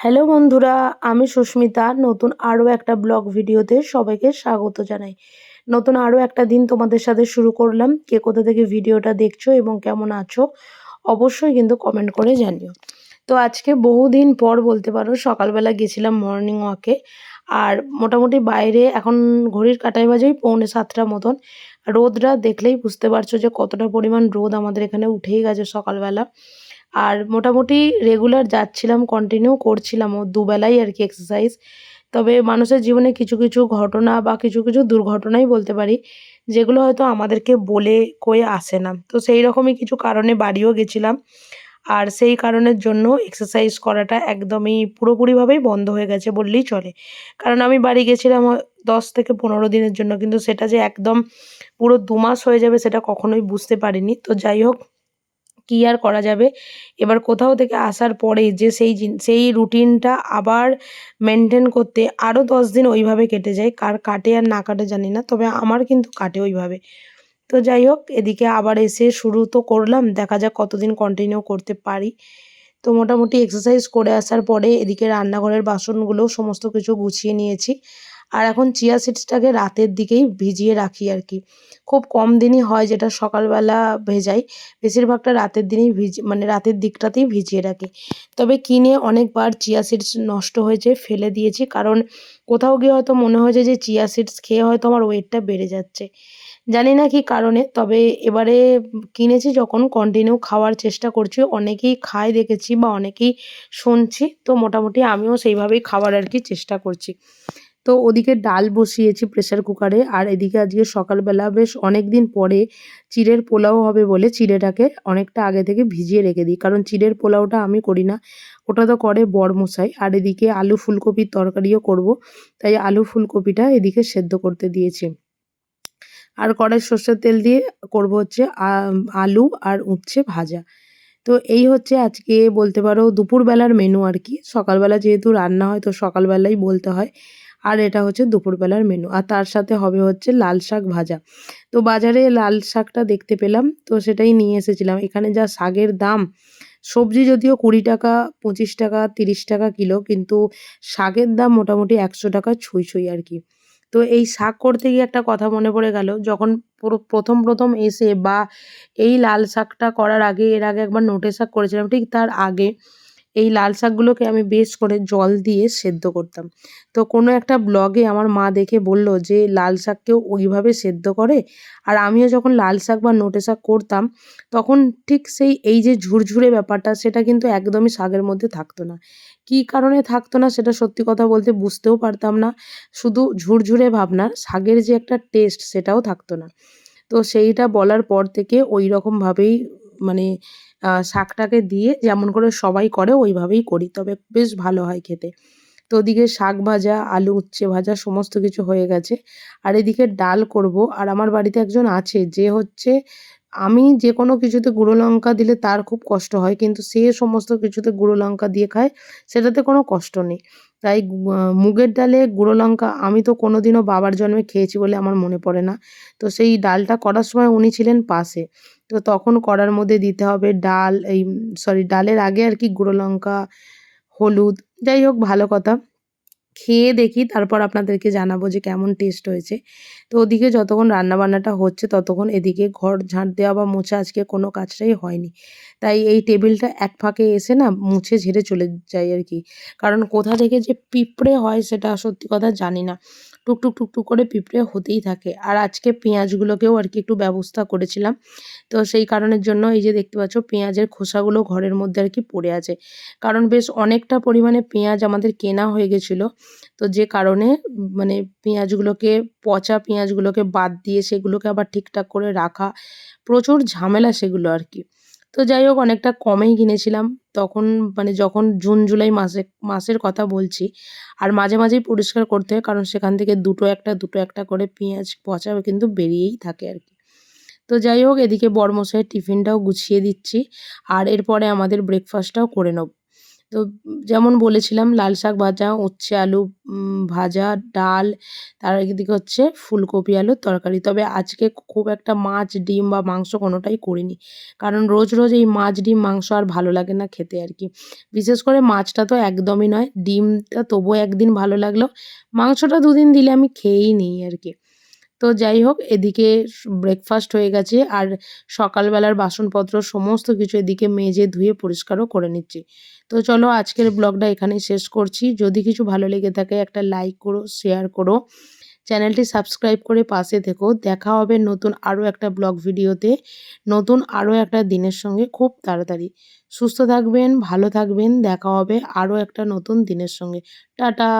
Hello বন্ধুরা, আমি সুস্মিতা। নতুন আরও একটা ব্লগ ভিডিওতে সবাইকে স্বাগত জানাই। নতুন আরও একটা দিন তোমাদের সাথে শুরু করলাম। কে কোথা থেকে ভিডিওটা দেখছ এবং কেমন আছো, অবশ্যই কিন্তু কমেন্ট করে জানিও। তো আজকে বহুদিন পর বলতে পারো, সকালবেলা গেছিলাম মর্নিং ওয়াকে আর মোটামুটি বাইরে এখন ঘড়ির কাটাই বাজেই পৌনে সাতটা মতন। রোদটা দেখলেই বুঝতে পারছ যে কতটা পরিমাণ রোদ আমাদের এখানে উঠেই গেছে সকালবেলা। আর মোটামুটি রেগুলার যাচ্ছিলাম কন্টিনিউ করছিলাম ও দুবেলাই আর কি এক্সারসাইজ তবে মানুষের জীবনে কিছু কিছু ঘটনা বা কিছু কিছু দুর্ঘটনাই বলতে পারি, যেগুলো হয়তো আমাদেরকে বলে কয়ে আসে না। তো সেই রকমই কিছু কারণে বাড়িও গেছিলাম। আর সেই কারণের জন্য এক্সারসাইজ করাটা একদমই পুরোপুরিভাবেই বন্ধ হয়ে গেছে বললেই চলে। কারণ আমি বাড়ি গেছিলাম দশ থেকে পনেরো দিনের জন্য, কিন্তু সেটা যে একদম পুরো দু মাস হয়ে যাবে সেটা কখনোই বুঝতে পারিনি। তো যাই হোক কী আর করা যাবে? এবার কোথাও থেকে আসার পরে যে সেই সেই রুটিনটা আবার মেনটেন করতে আরও দশ দিন ওইভাবে কেটে যায়। কার কাটে আর না কাটে জানি না, তবে আমার কিন্তু কাটে ওইভাবে। তো যাই হোক, এদিকে আবার এসে শুরু তো করলাম, দেখা যাক কতদিন কন্টিনিউ করতে পারি। তো মোটামুটি এক্সারসাইজ করে আসার পরে এদিকে রান্নাঘরের বাসনগুলো সমস্ত কিছু গুছিয়ে নিয়েছি। আর এখন চিয়া সিডসটাকে রাতের দিকেই ভিজিয়ে রাখি আর কি। খুব কম দিনই হয় যেটা সকালবেলা ভেজাই, বেশিরভাগটা রাতের দিনেই ভিজ মানে রাতের দিকটাতেই ভিজিয়ে রাখি। তবে কিনে অনেকবার চিয়া সিডস নষ্ট হয়েছে ফেলে দিয়েছি, কারণ কোথাও গিয়ে হয়তো মনে হয়েছে যে চিয়া সিডস খেয়ে হয়তো আমার ওয়েটটা বেড়ে যাচ্ছে। জানি না কি কারণে, তবে এবারে কিনেছি যখন কন্টিনিউ খাওয়ার চেষ্টা করছি, অনেকেই খায় দেখেছি বা অনেকেই শুনছি, তো মোটামুটি আমিও সেইভাবেই খাওয়ার আর কি চেষ্টা করছি। তো ওদিকে ডাল বসিয়েছি প্রেসার কুকারে আর এদিকে আজকে সকালবেলা বেশ অনেক দিন পরে চিড়ের পোলাও হবে বলে চিড়েটাকে অনেকটা আগে থেকে ভিজিয়ে রেখে দিই। কারণ চিড়ের পোলাওটা আমি করি না, ওটা তো করে বরমশাই। আর এদিকে আলু ফুলকপির তরকারিও করব, তাই আলু ফুলকপিটা এদিকে সেদ্ধ করতে দিয়েছি। আর কড়াই সর্ষের তেল দিয়ে করব হচ্ছে আলু আর উচ্ছে ভাজা। তো এই হচ্ছে আজকে বলতে পারো দুপুরবেলার মেনু আর কি। সকালবেলা যেহেতু রান্না হয়, তো সকালবেলাই বলতে হয়। আর এটা হচ্ছে দুপুরবেলার মেনু আর তার সাথে হবে হচ্ছে লাল শাক ভাজা। তো বাজারে লাল শাকটা দেখতে পেলাম, তো সেটাই নিয়ে এসেছিলাম। এখানে যা শাকের দাম, সবজি যদিও কুড়ি টাকা, পঁচিশ টাকা, তিরিশ টাকা কিলো, কিন্তু শাকের দাম মোটামুটি একশো টাকা ছুঁই ছুঁই আর কি। তো এই শাক করতে গিয়ে একটা কথা মনে পড়ে গেল, যখন প্রথম প্রথম এসে বা এই লাল শাকটা করার আগে, এর আগে একবার নোটে শাক করেছিলাম, ঠিক তার আগে এই লাল শাকগুলোকে আমি বেশ করে জল দিয়ে সেদ্ধ করতাম। তো কোনো একটা ব্লগে আমার মা দেখে বলল যে, লাল শাককেও ওইভাবে সেদ্ধ করে? আর আমিও যখন লাল শাক বা নোটে শাক করতাম, তখন ঠিক সেই এই যে ঝুরঝুরে ব্যাপারটা, সেটা কিন্তু একদমই শাকের মধ্যে থাকতো না। কি কারণে থাকতো না, সেটা সত্যি কথা বলতে বুঝতেও পারতাম না। শুধু ঝুরঝুরে ভাবনা, শাকের যে একটা টেস্ট সেটাও থাকতো না। তো সেইটা বলার পর থেকে ওই রকমভাবেই মানে শাকটাকে দিয়ে যেমন করে সবাই করে, ওইভাবেই করি। তবে বেশ ভালো হয় খেতে। তো ওদিকে শাক ভাজা, আলু উচ্ছে ভাজা সমস্ত কিছু হয়ে গেছে। আর এদিকে ডাল করব। আর আমার বাড়িতে একজন আছে, যে হচ্ছে আমি যে কোনো কিছুতে গুঁড়ো লঙ্কা দিলে তার খুব কষ্ট হয়, কিন্তু সে সমস্ত কিছুতে গুঁড়ো লঙ্কা দিয়ে খায়, সেটাতে কোনো কষ্ট নেই। তাই মুগের ডালে গুঁড়ো লঙ্কা আমি তো কোনো দিনও বাবার জন্মে খেয়েছি বলে আমার মনে পড়ে না। তো সেই ডালটা করার সময় উনি ছিলেন পাশে। তো তখন করার মধ্যে দিতে হবে ডাল, এই, সরি, ডালের আগে আর কি গুঁড়ো লঙ্কা, হলুদ, যাই হোক, ভালো কথা। খেয়ে দেখি, তারপর আপনাদেরকে জানাব যে কেমন টেস্ট হয়েছে। তো ওদিকে যতক্ষণ রান্নাবান্নাটা হচ্ছে, ততক্ষণ এদিকে ঘর ঝাঁট দেওয়া বা মোছা আজকে কোনো কাজটাই হয়নি। তাই এই টেবিলটা এক ফাঁকে এসে না মুছে ঝেড়ে চলে যায় আর কি। কারণ কোথা থেকে যে পিঁপড়ে হয় সেটা সত্যি কথা জানি না। টুকটুক টুকটুক করে পিঁপড়ে হতেই থাকে। আর আজকে পেঁয়াজগুলোকেও আর কি একটু ব্যবস্থা করেছিলাম। তো সেই কারণের জন্য এই যে দেখতে পাচ্ছ, পেঁয়াজের খোসাগুলো ঘরের মধ্যে আর কি পড়ে আছে। কারণ বেশ অনেকটা পরিমাণে পেঁয়াজ আমাদের কেনা হয়ে গেছিল। তো যে কারণে মানে পেঁয়াজগুলোকে, পচা পেঁয়াজগুলোকে বাদ দিয়ে সেগুলোকে আবার ঠিকঠাক করে রাখা প্রচুর ঝামেলা সেগুলো আর কি। তো যাই হোক, অনেকটা কমেই কিনেছিলাম। তখন মানে যখন জুন, জুলাই মাসে, মাসের কথা বলছি, আর মাঝে মাঝেই পরিষ্কার করতে হয়, কারণ সেখান থেকে দুটো একটা দুটো একটা করে পেঁয়াজ পচা কিন্তু বেরিয়েই থাকে আর কি। তো যাই হোক, এদিকে বড়মশাইয়ের টিফিনটাও গুছিয়ে দিচ্ছি, আর এরপরে আমাদের ব্রেকফাস্টটাও করে নেব। তো যেমন বলেছিলাম, লাল শাক ভাজা, উচ্ছে আলু ভাজা, ডাল, তার এদিকে হচ্ছে ফুলকপি আলুর তরকারি। তবে আজকে খুব একটা মাছ, ডিম বা মাংস কোনোটাই করিনি। কারণ রোজ রোজ এই মাছ, ডিম, মাংস আর ভালো লাগে না খেতে আর কি। বিশেষ করে মাছটা তো একদমই নয়, ডিমটা তবুও একদিন ভালো লাগল। মাংসটা দুদিন দিলে আমি খেয়েই নিই আর কি। তো যাই হোক, এদিকে ব্রেকফাস্ট হয়ে গেছে আর সকালবেলার বাসনপত্র সমস্ত কিছু এদিকে মেজে ধুয়ে পরিষ্কারও করে নিচ্ছি। তো চলো আজকের ব্লগটা এখানেই শেষ করছি। যদি কিছু ভালো লেগে থাকে একটা লাইক করো শেয়ার করো। চ্যানেলটি সাবস্ক্রাইব করে পাশে থেকো। দেখা হবে নতুন আরও একটা ব্লগ ভিডিওতে। নতুন আরও একটা দিনের সঙ্গে খুব তাড়াতাড়ি। সুস্থ থাকবেন, ভালো থাকবেন। দেখা হবে আরও একটা নতুন দিনের সঙ্গে। টাটা!